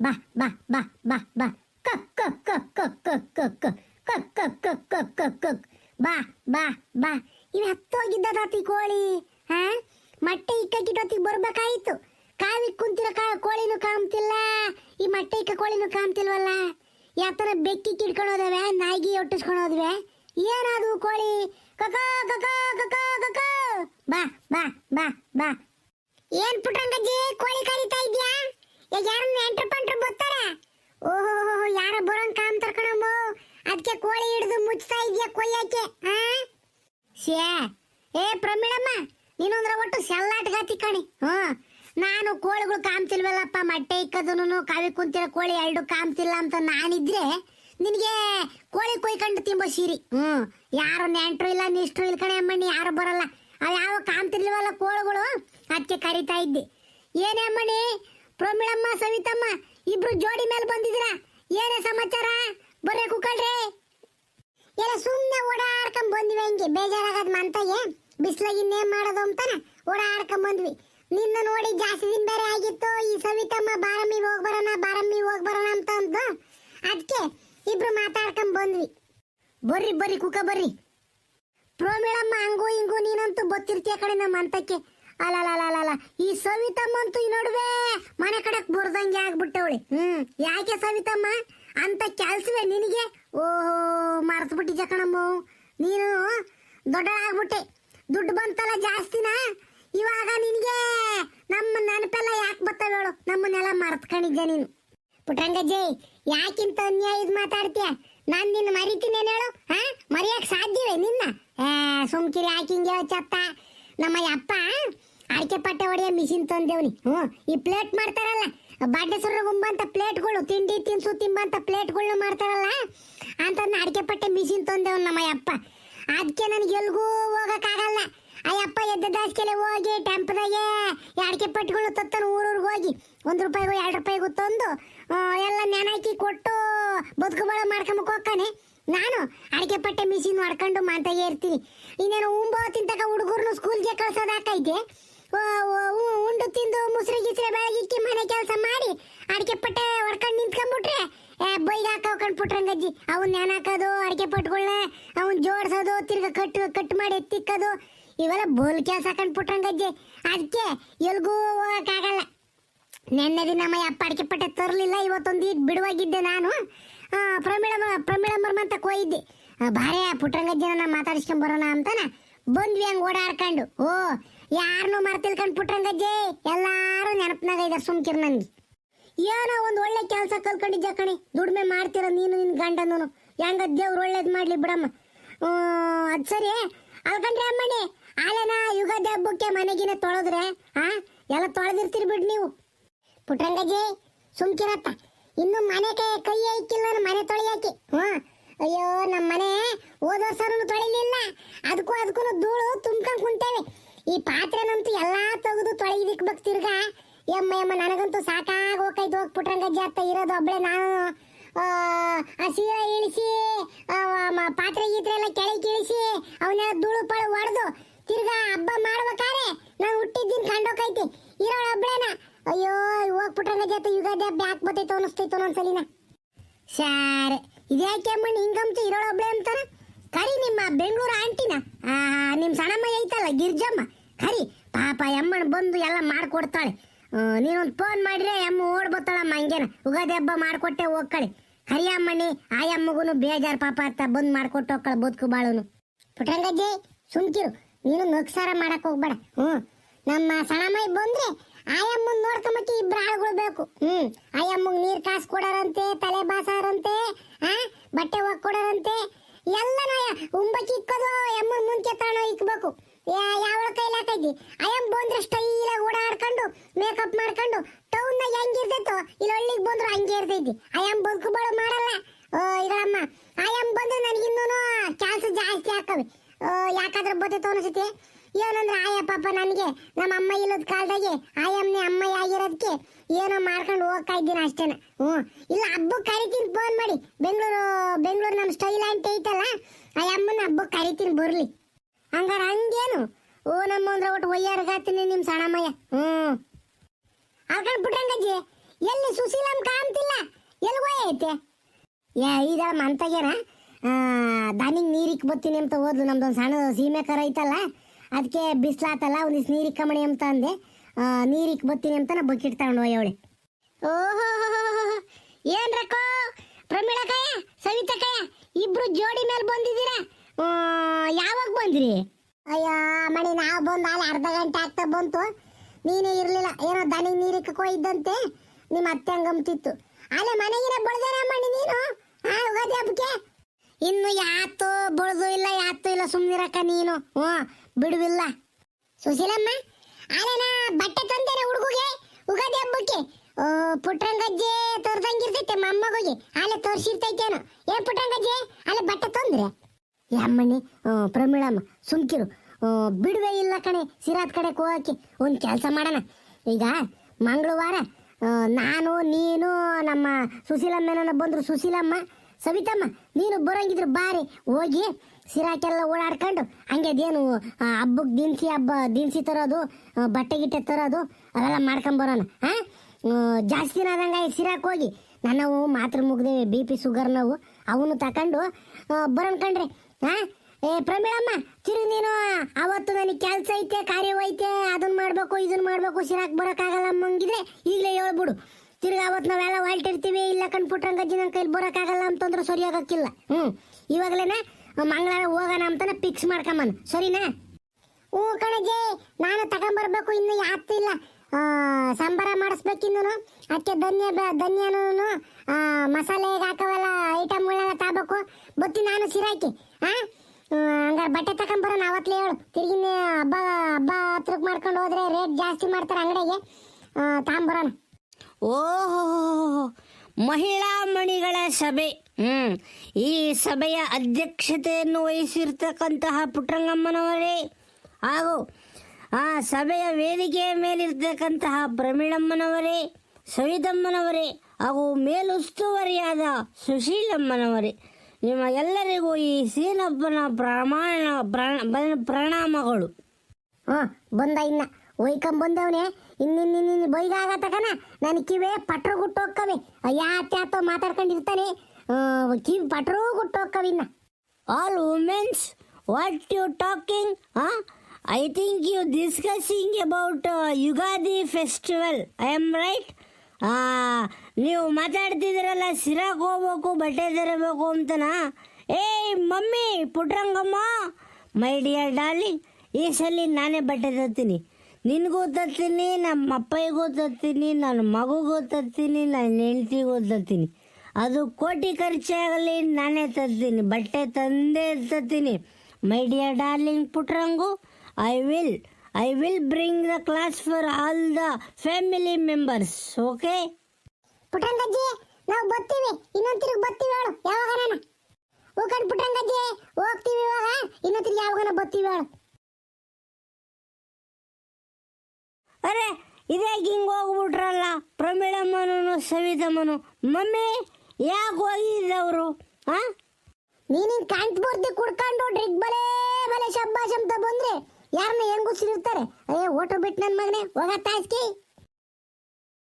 ಬಾ ಬಾ ಬಾ ಬಾ ಬಾ ಕ ಕ ಕ ಕ ಕ ಕ ಕ ಕ ಕ ಕ ಕ ಕ ಕ ಬಾ ಬಾ ಬಾ ಇವ್ ಹತ್ತೋಗಿದ್ದದಾತಿ ಕೋಳಿ ಹಾ ಮೊಟ್ಟೆ ಇಕ್ಕಕ್ಕಿಟ್ಟೊತ್ತಿಗೆ ಬರ್ಬೇಕಾಯ್ತು ಕಾವಿ ಕುಂತಿರ ಕಾ ಕೋಳಿನೂ ಕಾಮ್ತಿಲ್ಲ ಈ ಮೊಟ್ಟೆ ಇಕ್ಕ ಕೋಳಿನೂ ಕಾಮ್ತಿಲ್ವಲ್ಲ ಯಾತರ ಬೆಕ್ಕಿ ಕಿಡ್ಕೊಂಡೋದವೆ ನಾಯಿಗೆ ಒಟ್ಟಿಸ್ಕೊಂಡೋದ್ವೆ ಏನಾದ್ರು ಕೋಳಿ ಕಕ ಕಕ ಕಕ ಕಕ ಬಾ ಬಾ ಬಾ ಬಾ ಏನ್ ಪುಟ್ರಂಗಜ್ಜಿ ಕೋಳಿ ಕರಿತಾ ಇದ್ಯಾ ಯಾರು ನೆಂಟ್ರು ಪಂಟ್ರು ಬರ್ತಾರ? ಓಹೋ ಯಾರ ಬರೋಂಗ್ ಕಾಮ್ ತರ್ಕಣಮ್ಮ? ಅದಕ್ಕೆ ಕೋಳಿ ಹಿಡಿದು ಮುಚ್ತಾ ಇದೆಯಾ ಕೊಯ್ಯಕ್ಕೆ ಹಾ ಶ್ಯಾ, ಏ ಪ್ರಮೀಳಮ್ಮ, ನೀನೊಂದ್ರ ಒಟ್ಟು ಸೆಲ್ಲಾಟ್ಗಾತಿ ಕಣಿ ಹ್ಮ್ ನಾನು ಕೋಳಿಗಳು ಕಾಮ್ತಿಲ್ವಲ್ಲಪ್ಪ ಮೊಟ್ಟೆ ಇಕ್ಕದನು ಕಾವಿ ಕುಂತಿರೋ ಕೋಳಿ ಎರಡು ಕಾಮ್ತಿಲ್ಲ ಅಂತ ನಾನಿದ್ರೆ ನಿನಗೆ ಕೋಳಿ ಕೊಯ್ಕೊಂಡು ತಿಂಬೋ ಸೀರಿ, ಹ್ಞೂ. ಯಾರು ನೆಂಟ್ರು ಇಲ್ಲ, ನಿಷ್ಟ್ರು ಇಲ್ಲ ಕಣೆ ಅಮ್ಮಣ್ಣಿ, ಯಾರು ಬರಲ್ಲ. ಅವು ಯಾವ ಕಾಮ್ತಿರ್ಲಿವಲ್ಲ ಕೋಳಿಗಳು? ಅದಕ್ಕೆ ಕರಿತಾ ಇದ್ದೆ. ಏನೇ ಅಮ್ಮಣ್ಣಿ ಪ್ರಮೀಳಮ್ಮ, ಸವಿತಮ್ಮ, ಇಬ್ರು ಜೋಡಿ ಮೇಲೆ ಬಂದಿದ್ದೀರಾ? ಏನೇ ಸಮಾಚಾರ? ಬರ್ರೆ ಕುಕ್ಕಳ್ರಿ ಎಲ್ಲ ಸುಮ್ಮನೆ ಓಡಾಡ್ಕೊಂಡ್ ಬಂದ್ವಿ ಹಂಗೆ. ಬೇಜಾರಾಗದ್ ಮಂತಾಗೆ. ಬಿಸ್ಲಾಗ ಇನ್ನೇನ್ ಮಾಡೋದು ಅಂತಾನ ಓಡಾಡ್ಕೊಂಡ್ ಬಂದ್ವಿ. ನಿನ್ನ ನೋಡಿ ಜಾಸ್ತಿ ದಿನ ಬೇರೆ ಆಗಿತ್ತು. ಈ ಸವಿತಮ್ಮ, ಬಾರಮ್ಮಿ ಹೋಗ್ ಬರೋಣ, ಬಾರಮ್ಮಿ ಹೋಗ್ ಬರೋಣ ಅಂತ ಅಂದು ಅದಕ್ಕೆ ಇಬ್ರು ಮಾತಾಡ್ಕೊಂಡ್ ಬಂದ್ವಿ. ಬರ್ರಿ ಬರ್ರಿ ಕುಕ, ಬರ್ರಿ. ಪ್ರೋಮಿಳಮ್ಮ, ಹಂಗು ಹಿಂಗು ನೀನಂತೂ ಗೊತ್ತಿರ್ತೀಯ ಕಡೆ ನಮ್ಮ ಅಂತಕ್ಕೆ ಅಲಲಲಲ ಈ ಸವಿತಮ್ಮ ಅಂತೂ ಈ ನಡುವೆ ಮನೆ ಕಡೆಕ್ ಬರ್ದಂಗೆ ಆಗ್ಬಿಟ್ಟವಳಿ. ಹ್ಮ್, ಯಾಕೆ ಸವಿತಮ್ಮ? ಅಂತ ಕೆಲ್ಸವೇ ನಿನಗೆ? ಓಹೋ ಮರ್ತು ಬಿಟ್ಟಿದ್ಯ ಕಣಮ್ಮ ನೀನು ದೊಡ್ಡ ಆಗ್ಬಿಟ್ಟೆ ದುಡ್ಡು ಬಂತಲ್ಲ ಜಾಸ್ತಿನಾ? ಇವಾಗ ನಿನಗೆ ನಮ್ಮ ನೆನಪೆಲ್ಲ ಯಾಕೆ ಬರ್ತವೆ ಹೇಳು? ನಮ್ಮನ್ನೆಲ್ಲ ಮರ್ತ್ಕೊಂಡಿದ್ದೆ ನೀನು? ಪುಟ್ರಂಗಜ್ಜಿ ಯಾಕಿಂತ ಅನ್ಯಾಯ ಇದು ಮಾತಾಡ್ತೀಯ? ನಾನು ನಿನ್ನ ಮರಿತೀನಿ ಹೇಳು? ಹಾ? ಮರೆಯಕ್ಕೆ ಸಾಧ್ಯವೇ ನಿನ್ನ? ಸುಮ್ಕಿರಿ ಹಾಕಿಂಗೆ ಚತ್ತ ನಮ್ಮ ಅಪ್ಪ ಅಡಿಕೆ ಪಟ್ಟೆ ಹೊಡೆಯೋ ಮಿಷಿನ್ ತಂದೇವ್ನಿ. ಹ್ಞೂ, ಈ ಪ್ಲೇಟ್ ಮಾಡ್ತಾರಲ್ಲ ಬಾಂಡೆಸರ ಗುಂಬಂತ ಪ್ಲೇಟ್ಗಳು ತಿಂಡಿ ತಿನ್ಸು ತಿಂಬಂತ ಪ್ಲೇಟ್ಗಳನ್ನ ಮಾಡ್ತಾರಲ್ಲ ಅಂತ ಅಡಿಕೆ ಪಟ್ಟೆ ಮಿಷಿನ್ ತಂದೇವ್ ನಮ್ಮ ಅಪ್ಪ ಅದಕ್ಕೆ ನನಗೆ ಎಲ್ಗೂ ಹೋಗೋಕ್ಕಾಗಲ್ಲ. ಅಯ್ಯಪ್ಪ, ಎದ್ದ ದಾಸ್ಕೆಲೆ ಹೋಗಿ ಟೆಂಪದಾಗೆ ಅಡಿಕೆ ಪಟ್ಟೆಗಳು ತತ್ತನ ಊರೂರಿಗೆ ಹೋಗಿ, ಒಂದು ರೂಪಾಯಿಗೂ ಎರಡು ರೂಪಾಯಿಗೂ ತಂದು ಎಲ್ಲ ನೆನಾಕಿ ಕೊಟ್ಟು ಬದುಕುಬಳ ಮಾಡ್ಕೊಂಬಕ್ ಹೋಗ್ತಾನೆ. ನಾನು ಅಡಿಕೆ ಪಟ್ಟೆ ಮಿಷಿನ್ ಮಾಡ್ಕೊಂಡು ಮಾತಾಗೆ ಇರ್ತೀನಿ. ಇನ್ನೇನು ಉಂಬೋ ತಿಂತಕ ಹುಡುಗರ್ನು ಸ್ಕೂಲ್ಗೆ ಕಳ್ಸೋದಾಕೈತೆ ಉಂಡು ತಿಂದು ಮುಸ್ರಿ ಗಿಸ್ರೆ ಬೆಳಗಿಕ್ಕಿ ಮನೆ ಕೆಲಸ ಮಾಡಿ, ಅಡಿಕೆ ಪಟ್ಟೆ ಹೊಡ್ಕೊಂಡು ನಿಂತ್ಕೊಂಡ್ಬಿಟ್ರೆ ಬೈಗೆ ಹಾಕೊಂಡ್ ಪುಟ್ರಂಗಜ್ಜಿ ಅವನ್ ನೆನ ಹಾಕೋದು ಅಡಿಕೆ ಪಟ್ಟುಗಳನ್ನ ಅವನ್ ಜೋಡಿಸೋದು, ತಿರ್ಗ ಕಟ್ಟು, ಕಟ್ ಮಾಡಿ ಎತ್ತಿಕ್ಕೋದು. ಇವೆಲ್ಲ ಬೋಲ್ ಕೆಲಸ ಹಾಕೊಂಡ್ ಪುಟ್ರಂಗಜ್ಜಿ ಅದಕ್ಕೆ ಎಲ್ಗೂ ಹೋಗಕ್ಕಾಗಲ್ಲ. ನೆನ್ನೆ ದಿನ ಅಪ್ಪ ಅಡಿಕೆ ಪಟ್ಟೆ ತರಲಿಲ್ಲ ಇವತ್ತೊಂದು ಈಗ ಬಿಡುವಾಗಿದ್ದೆ ನಾನು. ಪ್ರಮೀಳಮ್ಮ ಪ್ರಮೀಳಮ್ಮರ್ ಅಂತ ಕೋಯಿದ್ದೆ ಭಾರಿ ಪುಟ್ರಂಗಜ್ಜಿನ ಮಾತಾಡಿಸ್ಕೊಂಡ್ ಬರೋಣ ಅಂತಾನ. ಬಂದ್ವಿ ಹಂಗ್ ಓಡಾಡ್ಕೊಂಡು. ಓ ಯಾರನ್ನೂ ಮರ್ತಿಲ್ ಪುಟ್ರಂಗಜ್ಜೆ ಎಲ್ಲಾರು ನೆನಪನಾಗ ಇದ್ದಾರೆ ಸುಮ್ಕಿರ್ ನನ್ಗೆ ಏನೋ ಒಂದ್ ಒಳ್ಳೆ ಕೆಲಸ ಕಲ್ಕೊಂಡಿದ್ದ ಕಣಿ. ದುಡ್ಮೆ ಮಾಡ್ತೀರ ನೀನು ನಿನ್ ಗಂಡನೂ ಹೆಂಗ ದೇವ್ರು ಒಳ್ಳೇದ್ ಮಾಡ್ಲಿ ಬಿಡಮ್ಮ. ಅದ್ ಸರಿ. ಅಲ್ಕಂಡ್ರೆ ಅಮ್ಮಣಿ ಆಲೆನ ಯುಗಾದಿ ಹಬ್ಬಕ್ಕೆ ಮನೆಗಿನ ತೊಳೆದ್ರೆ ಹಾ ಎಲ್ಲ ತೊಳೆದಿರ್ತೀರಿ ಬಿಡ್ ನೀವು. ಪುಟ್ರಂಗಜ್ಜಿ ಸುಮ್ಕಿರತ್ತ ಇನ್ನು ಮನೆ ಕೈ ಕೈ ಐಕಿಲ್ಲ ಮನೆ ತೊಳೆಯಾಕಿ ಹ್ಮ್ ಅಯ್ಯೋ ನಮ್ಮ ಮನೆ ಹೋದ ವರ್ಷನೂ ತೊಳಿಲಿಲ್ಲ. ಅದಕ್ಕೂ ಅದಕ್ಕೂ ಧೂಳು ತುಂಬ್ಕೊಂಡ್ ಕುಂತೇವೆ. ಈ ಪಾತ್ರೆನಂತೂ ಎಲ್ಲಾ ತೆಗೆದು ತೊಳೆದಿಕ್ಬೇಕು ತಿರ್ಗಾ. ಯಮ್ಮ ಯಮ್ಮ ನನಗಂತೂ ಸಾಕಾಗಿ ಹೋಗ್ತೈತೆ ಹೋಗ್ಬಿಟ್ರಂಗಜ್ಜಿ ಅತ್ತ ಇರೋದು. ಒಬ್ಳೆ ನಾನು ಆ, ಆ ಸೀರೆ ಇಳಿಸಿ ಪಾತ್ರೆ ಗೀತ್ರೆ ಎಲ್ಲ ಕೆಳಗೆ ಇಳಿಸಿ ಅವನ್ನೆಲ್ಲ ಧೂಳು ಪಳು ಹೊಡೆದು ತಿರ್ಗಾ ಹಬ್ಬ ಮಾಡ್ಬೇಕಾದ್ರೆ ನಾನು ಹುಟ್ಟಿದ್ದೀನಿ ಕಂಡೋಕೈತಿ. ಇರೋಳು ಒಬ್ಳೇನ ಅಯ್ಯೋ ಹೋಗ್ ಪುಟ್ರಂಗಜ್ಜಿ ಅತ್ತ ಯುಗಾದಿ ಹಬ್ಬ ಯಾಕೆ ಬರ್ತೈತೋ ಅನ್ನಿಸ್ತೈತೆ ಒಂದ್ಸಲಿನ. ಸಾರೆ ಇದ್ಯಾಕೆ ಅಮ್ಮಣ್ಣ ಇರೋಳು ಒಬ್ಳೆ ಅಂತಾರ ಕರಿ ನಿಮ್ಮ ಬೆಂಗಳೂರು ಆಂಟಿನ? ನಿಮ್ಮ ನಿಮ್ ಸಣ್ಣಮ್ಮ ಐತಲ್ಲ ಗಿರ್ಜಮ್ಮ? ಕರಿ ಪಾಪ ಅಮ್ಮನ ಬಂದು ಎಲ್ಲ ಮಾಡ್ಕೊಡ್ತಾಳೆ. ನೀನೊಂದು ಫೋನ್ ಮಾಡಿದ್ರೆ ಅಮ್ಮ ಓಡ್ ಬರ್ತಾಳಮ್ಮ ಹಂಗೇನ. ಉಗಾದಿ ಹಬ್ಬ ಮಾಡ್ಕೊಟ್ಟೆ ಹೋಗ್ಕಳಿ. ಹರಿ ಅಮ್ಮಣ್ಣಿ ಆ ಅಮ್ಮಗುನು ಬೇಜಾರು ಪಾಪ ಅಂತ ಬಂದು ಮಾಡ್ಕೊಟ್ಟು ಹೋಗ್ಕಳ ಬದುಕು ಬಾಳುನು. ಪುಟ್ರಂಗಜ್ಜಿ ಸುಮ್ಕಿರು. ನೀನು ನಕ್ಸಾರ ಮಾಡಕ್ ಹೋಗ್ಬೇಡ. ಹ್ಞೂ. ನಮ್ಮ ಸಣ್ಣಮ್ಮಾಯಿ ಬಂದ್ರೆ ಆಯಮ್ಮನ್ ನೋಡ್ಕೊಂಬಕ್ಕೆ ಇಬ್ರು ಆಳುಗಳು ಬೇಕು. ಹ್ಮ್ ಆಯಮ್ಮಗ್ ನೀರ್ ಕಾಸು ಕೊಡಾರಂತೆ, ತಲೆ ಬಾಸಾರಂತೆ, ಆ, ಬಟ್ಟೆ ಒಗ್ ಕೊಡಾರಂತೆ. ಎಲ್ಲನ ಉಂಬಕ್ಕಿ ಇಕ್ಕೋದು ಎಮ್ಮನ್ ಮುಂಚೆ ತಾಣ ಇಕ್ಬೇಕು. ಯಾವ ಕೈಲಿ ಹಾಕೈತಿ ಅಯ್ಯಂ ಬಂದ್ರೆ ಸ್ಟೈಲ್ ಓಡಾಡ್ಕೊಂಡು ಮೇಕಪ್ ಮಾಡ್ಕೊಂಡು ಟೌನ್ ನಾಗ ಹೆಂಗಿರ್ತೈತೋ ಇಲ್ಲಿ ಹಳ್ಳಿಗೆ ಬಂದ್ರು ಹಂಗೆ ಇರ್ತೈತಿ ಅಯ್ಯಂ ಬದುಕು ಬಾಳು ಮಾಡಲ್ಲ. ಓ, ಇರಮ್ಮ. ಅಯ್ಯಂ ಬಂದ್ರೆ ನನಗಿನ್ನೂ ಚಾನ್ಸ್ ಜಾಸ್ತಿ ಹಾಕವೆ ಯಾಕಾದ್ರೆ ಬರ್ತೈತೋ ಅನಿಸುತ್ತೆ? ಏನಂದ್ರೆ, ಆಯ ಪಾಪ ನನಗೆ. ನಮ್ಮ ಅಮ್ಮ ಇಲ್ಲದ ಕಾಲದಾಗೆ ಆಯಮ್ಮನೆ ಅಮ್ಮ ಆಗಿರೋದಕ್ಕೆ ಏನೋ ಮಾಡ್ಕೊಂಡು ಹೋಗ್ತಾ ಇದ್ದೀನಿ ಅಷ್ಟೇನ. ಹ್ಞೂ. ಇಲ್ಲ, ಹಬ್ಬಕ್ಕೆ ಕರಿತೀನಿ ಫೋನ್ ಮಾಡಿ. ಬೆಂಗಳೂರು ಬೆಂಗಳೂರು ನಮ್ಮ ಸ್ಟೈಲ್ ಅಂತ ಐತಲ್ಲ, ಆ ಅಮ್ಮನ ಹಬ್ಬಕ್ಕೆ ಕರಿತೀನಿ, ಬರಲಿ. ಹಂಗಾರೆ ಹಂಗೇನು ಓ ನಮ್ಮ ಅಂದ್ರೆ ಒಟ್ಟು ಒಯ್ಯಾರ್ಗಾತೀನಿ ನಿಮ್ಮ ಸಣ್ಣಮ್ಮಯ್ಯ ಹ್ಞೂ. ಅಲ್ಕಂಡ್ ಬಿಟ್ರಂಗಜ್ಜಿ, ಎಲ್ಲಿ ಸುಶೀಲಂ ಕಾಣ್ತಿಲ್ಲ? ಎಲ್ಗೋ ಐತೆ ಯಾ ಈಗ ಮಂತಗೇನ ದಾನಿಗೆ ನೀರಿಕ್ ಬತ್ತೀನಿ ಅಂತ ಹೋದ್ಲು ನಮ್ದೊಂದು ಸಣ್ಣ ಸೀಮೆ ಕರ ಐತಲ್ಲ ಅದಕ್ಕೆ ಬಿಸ್ಲಾತಲ್ಲ ಒಂದಿಷ್ಟು ನೀರಿಕ್ಕ ಕಮಣಿ ಅಂತ ಅಂದೆ. ನೀರಿಕ್ ಬತ್ತೀನಿ ಅಂತ ನಾ ಬಕೆಟ್ ತಗೊಂಡು ಹೋಯವಳೆ ಓಹೋ ಏನ್ ರಕೋ ಪ್ರಮೀಳ ಸವಿತಕಯ್ಯ ಸವಿತಾ ಕಯ ಇಬ್ರು ಜೋಡಿ ಮೇಲೆ ಬಂದಿದ್ದೀರಾ? ಯಾವಾಗ ಬಂದ್ರಿ? ಅಯ್ಯ, ಮಣಿ, ನಾವು ಬಂದು ಅಲ್ಲಿ ಅರ್ಧ ಗಂಟೆ ಆಗ್ತಾ ಬಂತು. ನೀನೇ ಇರಲಿಲ್ಲ. ಏನೋ ದನಿಗೆ ನೀರಿಕ್ಕೆ ಕೊಯ್ದಂತೆ. ನಿಮ್ಮ ಅತ್ತೆ ಹಂಗಮ್ತಿತ್ತು ಅಲ್ಲೇ ಮನೆಗಿನ ಬಳ್ದಾರ ಮಣಿ ನೀನು? ಆ ಉಗಾದಿ ಹಬ್ಬಕ್ಕೆ? ಇನ್ನು ಯಾತು ಬಳ್ದು ಇಲ್ಲ, ಯಾತು ಇಲ್ಲ. ಸುಮ್ಮನಿರಕ್ಕ ನೀನು. ಹ್ಞೂ, ಬಿಡುವಿಲ್ಲ. ಸುಶೀಲಮ್ಮ ಅಲ್ಲೇನ ಬಟ್ಟೆ ತಂದೇನೆ ಹುಡುಗುಗೆ. ಉಗಾದಿ ಹಬ್ಬಕ್ಕೆ. ಓ ಪುಟ್ರಂಗಜ್ಜೆ ತೋರ್ದಂಗಿರ್ತೈತೆ ಮೊಮ್ಮಗುಗೆ. ಅಲ್ಲೇ ತೋರಿಸಿರ್ತೈತೇನು. ಏನ್ ಪುಟ್ರಂಗಜ್ಜೆ ಅಲ್ಲೇ ಬಟ್ಟೆ ತಂದ್ರೆ? ಯಮ್ಮಣ್ಣಿ ಪ್ರಮೀಳಮ್ಮ, ಸುಮ್ಕಿರು. ಬಿಡುವೆ ಇಲ್ಲ ಕಣೆ, ಸಿರಾತ್ ಕಡೆ ಹೋಗಕ್ಕೆ ಒಂದು ಕೆಲಸ ಮಾಡೋಣ. ಈಗ ಮಂಗಳವಾರ ನಾನು, ನೀನು, ನಮ್ಮ ಸುಶೀಲಮ್ಮನ ಬಂದರು ಸುಶೀಲಮ್ಮ, ಸವಿತಮ್ಮ, ನೀನು ಬರೋಂಗಿದ್ರು ಬಾರಿ. ಹೋಗಿ ಸಿರಾಕೆಲ್ಲ ಓಡಾಡ್ಕೊಂಡು ಹಂಗೆ ಅದೇನು ಹಬ್ಬಕ್ಕೆ ದಿನಸಿ ಹಬ್ಬ, ದಿನಸಿ ತರೋದು ಬಟ್ಟೆ ಗಿಟ್ಟೆ ತರೋದು ಅವೆಲ್ಲ ಮಾಡ್ಕೊಂಬರೋಣ ಹಾಂ ಜಾಸ್ತಿ ದಿನ ಆದಂಗೆ ಸಿರಾಕ್ ಹೋಗಿ. ನನ್ನವು ಮಾತ್ರ ಮುಗ್ದೇವೆ ಬಿ ಪಿ ಶುಗರ್ ನಾವು, ಅವನು ತಗೊಂಡು ಬರೋಣ ಕಣ್ರಿ. ಹಾಂ? ಏ ಪ್ರಮೀಳಮ್ಮ ತಿರುಗಿ ನೀನು. ಅವತ್ತು ನನಗೆ ಕೆಲಸ ಐತೆ ಕಾರ್ಯವೈತೆ ಅದನ್ನ ಮಾಡಬೇಕು ಇದನ್ನ ಮಾಡಬೇಕು, ಸಿರಾಕ್ ಬರೋಕ್ಕಾಗಲ್ಲ ಅಮ್ಮಂಗಿದ್ರೆ ಈಗಲೇ ಹೇಳ್ಬಿಡು. ತಿರ್ಗಿ ಅವತ್ತು ನಾವೆಲ್ಲ ಹೊಲ್ಟಿರ್ತೀವಿ ಇಲ್ಲ ಕಣ್ಪುಟ್ರಂಗಜ್ಜಿ ನನ್ನ ಕೈಲಿ ಬರೋಕ್ಕಾಗಲ್ಲ ಅಂತಂದ್ರೆ ಸರಿ ಆಗಕ್ಕಿಲ್ಲ. ಹ್ಞೂ ಇವಾಗಲೇನೆ ಮಂಗಳವಾರ ಹೋಗೋಣ ಅಂತಾನೆ ಫಿಕ್ಸ್ ಮಾಡ್ಕೊಂಬನ್ ಸರಿನಾ? ಹ್ಞೂ ಕಣಜ್ಜಿ, ನಾನು ತಗೊಂಬರ್ಬೇಕು, ಇನ್ನು ಯಾತಿಲ್ಲ ಸಂಬರ ಮಾಡಿಸ್ಬೇಕಿನ್ನು ಅದಕ್ಕೆ ಧನ್ಯ ಧನ್ಯನೂ ಮಸಾಲೆ ಹಾಕವಲ್ಲ, ಐಟಮ್ಗಳೆಲ್ಲ ತಗೋಬೇಕು ಬತ್ತಿ ನಾನು ಸಿರಾಕಿ ಹಾಂ ಹಂಗಾರೆ ಬಟ್ಟೆ ತಗೊಂಬರೋಣ, ಅವತ್ತಲೇ ಹೇಳು. ತಿರುಗಿ ಹಬ್ಬ ಹಬ್ಬ ಹತ್ರಕ್ಕೆ ಮಾಡ್ಕೊಂಡು ಹೋದ್ರೆ ರೇಟ್ ಜಾಸ್ತಿ ಮಾಡ್ತಾರೆ ಅಂಗಡಿಗೆ. ತಗೊಂಬರೋಣ. ಓಹೋ, ಮಹಿಳಾ ಮಣಿಗಳ ಸಭೆ. ಹ್ಮ್, ಈ ಸಭೆಯ ಅಧ್ಯಕ್ಷತೆಯನ್ನು ವಹಿಸಿರ್ತಕ್ಕಂತಹ ಪುಟ್ಟರಂಗಮ್ಮನವರೇ ಹಾಗೂ ಆ ಸಭೆಯ ವೇದಿಕೆಯ ಮೇಲಿರ್ತಕ್ಕಂತಹ ಪ್ರಮೀಳಮ್ಮನವರೇ ಸವಿತಮ್ಮನವರೇ ಹಾಗೂ ಮೇಲುಸ್ತುವರಿಯಾದ ಸುಶೀಲಮ್ಮನವರೇ ನಿಮಗೆಲ್ಲರಿಗೂ ಈ ಸೀನಪ್ಪನ ಪ್ರಮಾಣ ಪ್ರ- ಪ್ರಣಾಮಗಳು. ಹಾ ಬಂದ ಇನ್ನ. ಒಯ್ಕೊಂಡ್ ಬಂದವನೆ ಇನ್ನಿನ್ನ ಬೈದಾಗ ತಕನ ನನ್ನ ಕಿವೆ ಪಟ್ರು ಗುಟ್ಟೋಕ್ಕವೆ ಹೋಕ್ಕವೆ ಯಾತ ಯಾತೋ ಮಾತಾಡ್ಕೊಂಡಿರ್ತಾನೆ. ಕಿವಿ ಪಟ್ರು ಗುಟ್ಟೋಕ್ಕವಿನ್ನ all womens what you talking ಹಾಂ? I think you discussing about Yugadi Yugadi festival. I am right? ಆ, ನೀವು ಮಾತಾಡ್ತಿದ್ದೀರಲ್ಲ ಸಿರಾಕ್ ಹೋಗ್ಬೇಕು ಬಟ್ಟೆ ತರಬೇಕು ಅಂತನಾ? ಏಯ್, mummy Putrangamma my dear darling ಈ ಸಲ ನಾನೇ ಬಟ್ಟೆ ತರ್ತೀನಿ. ನಿನಗೂ ತರ್ತೀನಿ, ನಮ್ಮ ಅಪ್ಪಯ್ಯಗೂ ತರ್ತೀನಿ, ನನ್ನ ಮಗುಗೂ ತರ್ತೀನಿ, ನನ್ನ ಹೆಂಡ್ತಿಗೂ ತರ್ತೀನಿ. ಅದು ಕೋಟಿ ಖರ್ಚಾಗಲಿ, ನಾನೇ ತರ್ತೀನಿ. ಬಟ್ಟೆ ತಂದೇ ತರ್ತೀನಿ. My dear darling Putrangu I will I will bring the clothes for all the family members okay Puttangajji ನಾವು ಬರ್ತೀವಿ. ಇನ್ನೊಂದು ತಿರುಗಿ ಬರ್ತೀವಿ ಹೇಳು. ಯಾವಾಗ ನಾನು? ಹೋಗಿ ಪುಟ್ಟಂಗಜ್ಜಿ. ಹೋಗ್ತೀವಿ ಇವಾಗ. ಇನ್ನೊಂದು ತಿರುಗಿ ಯಾವಾಗ ಬರ್ತೀವಿ ಹೇಳು. ಅರೆ ಇದೇ ಹಿಂಗೆ ಹೋಗ್ಬಿಟ್ರಲ್ಲ. ಪ್ರಮೀಳಮ್ಮನೂ ಸವಿತಮ್ಮನು. ಮಮ್ಮಿ ಯಾಕೆ ಹೋಗಿದ್ದವರು? ಹಾಂ ನೀನು ಬರ್ತಿ ಕುಡ್ಕೊಂಡು ಡ್ರಿಗ್ ಬಲೇ ಬಲೆ ಶಬ್ಬಾಶ್ ಅಂತ ಬಂದ್ರೆ. ಯಾರನ್ನ ಹೆಂಗುಸಿರ್ತಾರೆ ಅಯ್ಯ ಓಟು ಬಿಟ್ಟು ನನ್ನ ಮಗನೇ ಹೋಗ ತಾಸ್ಕಿ.